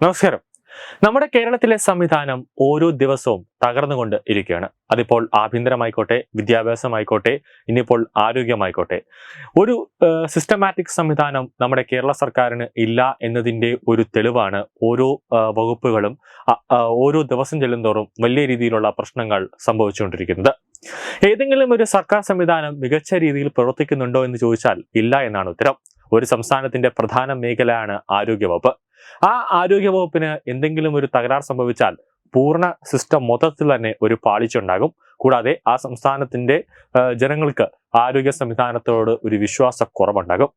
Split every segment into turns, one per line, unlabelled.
നമസ്കാരം. നമ്മുടെ കേരളത്തിലെ സംവിധാനം ഓരോ ദിവസവും തകർന്നുകൊണ്ട് ഇരിക്കുകയാണ്. അതിപ്പോൾ ആഭ്യന്തരമായിക്കോട്ടെ വിദ്യാഭ്യാസമായിക്കോട്ടെ ഇനിയിപ്പോൾ ആരോഗ്യമായിക്കോട്ടെ. ഒരു സിസ്റ്റമാറ്റിക് സംവിധാനം നമ്മുടെ കേരള സർക്കാരിന് ഇല്ല എന്നതിന്റെ ഒരു തെളിവാണ് ഓരോ വകുപ്പുകളും ഓരോ ദിവസം ചെല്ലുന്തോറും വലിയ രീതിയിലുള്ള പ്രശ്നങ്ങൾ സംഭവിച്ചുകൊണ്ടിരിക്കുന്നത്. ഏതെങ്കിലും ഒരു സർക്കാർ സംവിധാനം മികച്ച രീതിയിൽ പ്രവർത്തിക്കുന്നുണ്ടോ എന്ന് ചോദിച്ചാൽ ഇല്ല എന്നാണ് ഉത്തരം. ഒരു സംസ്ഥാനത്തിന്റെ പ്രധാന മേഖലയാണ് ആരോഗ്യവകുപ്പ്. ആ ആരോഗ്യ ആരോഗ്യവകുപ്പിന് എന്തെങ്കിലും ഒരു തകരാർ സംഭവിച്ചാൽ പൂർണ സിസ്റ്റം മൊത്തത്തിൽ തന്നെ ഒരു പാളിച്ചുണ്ടാകും കൂടാതെ ആ സംസ്ഥാനത്തിന്റെ ജനങ്ങൾക്ക് ആരോഗ്യ സംവിധാനത്തോട് ഒരു വിശ്വാസക്കുറവുണ്ടാകും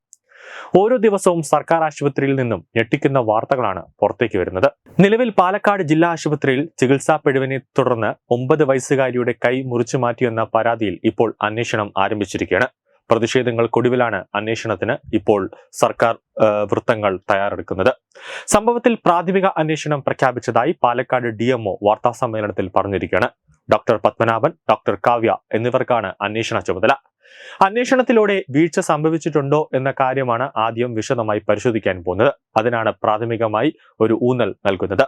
ഓരോ ദിവസവും സർക്കാർ ആശുപത്രിയിൽ നിന്നും ഞെട്ടിക്കുന്ന വാർത്തകളാണ് പുറത്തേക്ക് വരുന്നത്. നിലവിൽ പാലക്കാട് ജില്ലാ ആശുപത്രിയിൽ ചികിത്സാ പിഴവിനെ തുടർന്ന് ഒമ്പത് വയസ്സുകാരിയുടെ കൈ മുറിച്ചു മാറ്റിയെന്ന പരാതിയിൽ ഇപ്പോൾ അന്വേഷണം ആരംഭിച്ചിരിക്കുകയാണ്. പ്രതിഷേധങ്ങൾക്കൊടുവിലാണ് അന്വേഷണത്തിന് ഇപ്പോൾ സർക്കാർ വൃത്തങ്ങൾ തയ്യാറെടുക്കുന്നത്. സംഭവത്തിൽ പ്രാഥമിക അന്വേഷണം പ്രഖ്യാപിച്ചതായി പാലക്കാട് ഡി എംഒ വാർത്താ സമ്മേളനത്തിൽ പറഞ്ഞിരിക്കുകയാണ്. ഡോക്ടർ പത്മനാഭൻ ഡോക്ടർ കാവ്യ എന്നിവർക്കാണ് അന്വേഷണ ചുമതല. അന്വേഷണത്തിലൂടെ വീഴ്ച സംഭവിച്ചിട്ടുണ്ടോ എന്ന കാര്യമാണ് ആദ്യം വിശദമായി പരിശോധിക്കാൻ പോകുന്നത്. അതിനാണ് പ്രാഥമികമായി ഒരു ഊന്നൽ നൽകുന്നത്.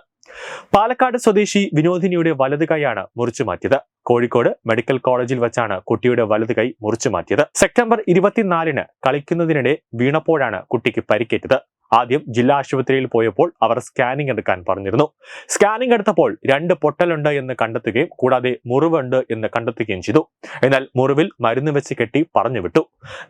പാലക്കാട് സ്വദേശി വിനോദിനിയുടെ വലത് കൈയാണ് മുറിച്ചു മാറ്റിയത്. കോഴിക്കോട് മെഡിക്കൽ കോളേജിൽ വെച്ചാണ് കുട്ടിയുടെ വലത് കൈ മുറിച്ചു മാറ്റിയത്. സെപ്റ്റംബർ ഇരുപത്തിനാലിന് കളിക്കുന്നതിനിടെ വീണപ്പോഴാണ് കുട്ടിക്ക് പരിക്കേറ്റത്. ആദ്യം ജില്ലാ ആശുപത്രിയിൽ പോയപ്പോൾ അവർ സ്കാനിംഗ് എടുക്കാൻ പറഞ്ഞിരുന്നു. സ്കാനിംഗ് എടുത്തപ്പോൾ രണ്ട് പൊട്ടലുണ്ട് എന്ന് കണ്ടെത്തുകയും കൂടാതെ മുറിവുണ്ട് എന്ന് കണ്ടെത്തുകയും ചെയ്തു. എന്നാൽ മുറിവിൽ മരുന്ന് വെച്ച് കെട്ടി പറഞ്ഞു വിട്ടു.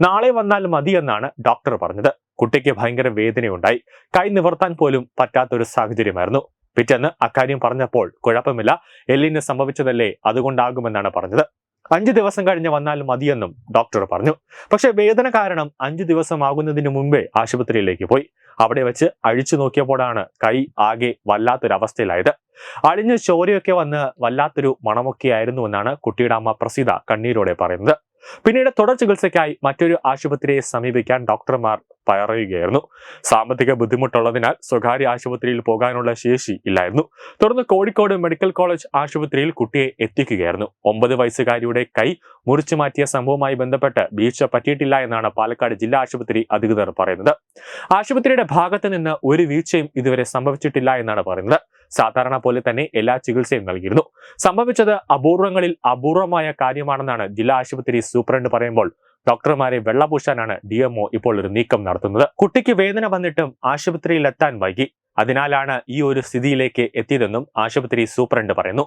നാളെ വന്നാൽ മതി എന്നാണ് ഡോക്ടർ പറഞ്ഞത്. കുട്ടിക്ക് ഭയങ്കര വേദനയുണ്ടായി. കൈ നിവർത്താൻ പോലും പറ്റാത്തൊരു സാഹചര്യമായിരുന്നു. പിറ്റേന്ന് അക്കാര്യം പറഞ്ഞപ്പോൾ കുഴപ്പമില്ല. എല്ലിന് സംഭവിച്ചതല്ലേ അതുകൊണ്ടാകുമെന്നാണ് പറഞ്ഞത്. അഞ്ചു ദിവസം കഴിഞ്ഞ് വന്നാൽ മതിയെന്നും ഡോക്ടർ പറഞ്ഞു. പക്ഷേ വേദന കാരണം അഞ്ചു ദിവസം ആകുന്നതിന് മുമ്പേ ആശുപത്രിയിലേക്ക് പോയി. അവിടെ വെച്ച് അഴിച്ചു നോക്കിയപ്പോഴാണ് കൈ ആകെ വല്ലാത്തൊരവസ്ഥയിലായത്. അഴിഞ്ഞ് ചോരയൊക്കെ വന്ന് വല്ലാത്തൊരു മണമൊക്കെ ആയിരുന്നു എന്നാണ് കുട്ടിയുടെ അമ്മ പ്രസീത കണ്ണീരോടെ പറയുന്നത്. പിന്നീട് തുടർ ചികിത്സയ്ക്കായി മറ്റൊരു ആശുപത്രിയെ സമീപിക്കാൻ ഡോക്ടർമാർ പറയുകയായിരുന്നു. സാമ്പത്തിക ബുദ്ധിമുട്ടുള്ളതിനാൽ സ്വകാര്യ ആശുപത്രിയിൽ പോകാനുള്ള ശേഷി ഇല്ലായിരുന്നു. തുടർന്ന് കോഴിക്കോട് മെഡിക്കൽ കോളേജ് ആശുപത്രിയിൽ കുട്ടിയെ എത്തിക്കുകയായിരുന്നു. ഒമ്പത് വയസ്സുകാരിയുടെ കൈ മുറിച്ചു മാറ്റിയ സംഭവവുമായി ബന്ധപ്പെട്ട് വീഴ്ച പറ്റിയിട്ടില്ല എന്നാണ് പാലക്കാട് ജില്ലാ ആശുപത്രി അധികൃതർ പറയുന്നത്. ആശുപത്രിയുടെ ഭാഗത്ത് നിന്ന് ഒരു വീഴ്ചയും ഇതുവരെ സംഭവിച്ചിട്ടില്ല എന്നാണ് പറയുന്നത്. സാധാരണ പോലെ തന്നെ എല്ലാ ചികിത്സയും നൽകിയിരുന്നു. സംഭവിച്ചത് അപൂർവങ്ങളിൽ അപൂർവമായ കാര്യമാണെന്നാണ് ജില്ലാ ആശുപത്രി സൂപ്രണ്ട് പറയുമ്പോൾ ഡോക്ടർമാരെ വെള്ളപൂശാനാണ് ഡി ഇപ്പോൾ ഒരു നീക്കം നടത്തുന്നത്. കുട്ടിക്ക് വേദന വന്നിട്ടും ആശുപത്രിയിൽ എത്താൻ വൈകി. അതിനാലാണ് ഈ ഒരു സ്ഥിതിയിലേക്ക് എത്തിയതെന്നും ആശുപത്രി സൂപ്രണ്ട് പറയുന്നു.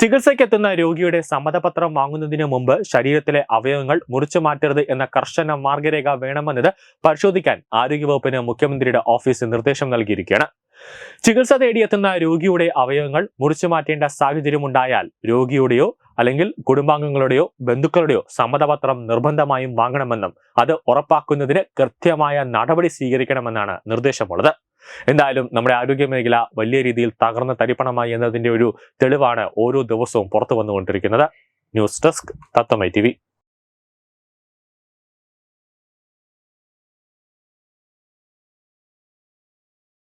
ചികിത്സയ്ക്കെത്തുന്ന രോഗിയുടെ സമ്മതപത്രം വാങ്ങുന്നതിന് മുമ്പ് ശരീരത്തിലെ അവയവങ്ങൾ മുറിച്ചു മാറ്റരുത് എന്ന കർശന മാർഗരേഖ വേണമെന്നത് പരിശോധിക്കാൻ ആരോഗ്യവകുപ്പിന് മുഖ്യമന്ത്രിയുടെ ഓഫീസ് നിർദ്ദേശം നൽകിയിരിക്കുകയാണ്. ചികിത്സ തേടിയെത്തുന്ന രോഗിയുടെ അവയവങ്ങൾ മുറിച്ചു മാറ്റേണ്ട സാഹചര്യമുണ്ടായാൽ രോഗിയുടെയോ അല്ലെങ്കിൽ കുടുംബാംഗങ്ങളുടെയോ ബന്ധുക്കളുടെയോ സമ്മതപത്രം നിർബന്ധമായും വാങ്ങണമെന്നും അത് ഉറപ്പാക്കുന്നതിന് കൃത്യമായ നടപടി സ്വീകരിക്കണമെന്നാണ് നിർദ്ദേശമുള്ളത്. എന്തായാലും നമ്മുടെ ആരോഗ്യ മേഖല വലിയ രീതിയിൽ തകർന്ന തരിപ്പണമായി എന്നതിന്റെ ഒരു തെളിവാണ് ഓരോ ദിവസവും പുറത്തു വന്നുകൊണ്ടിരിക്കുന്നത്. News desk തത്തമൈ T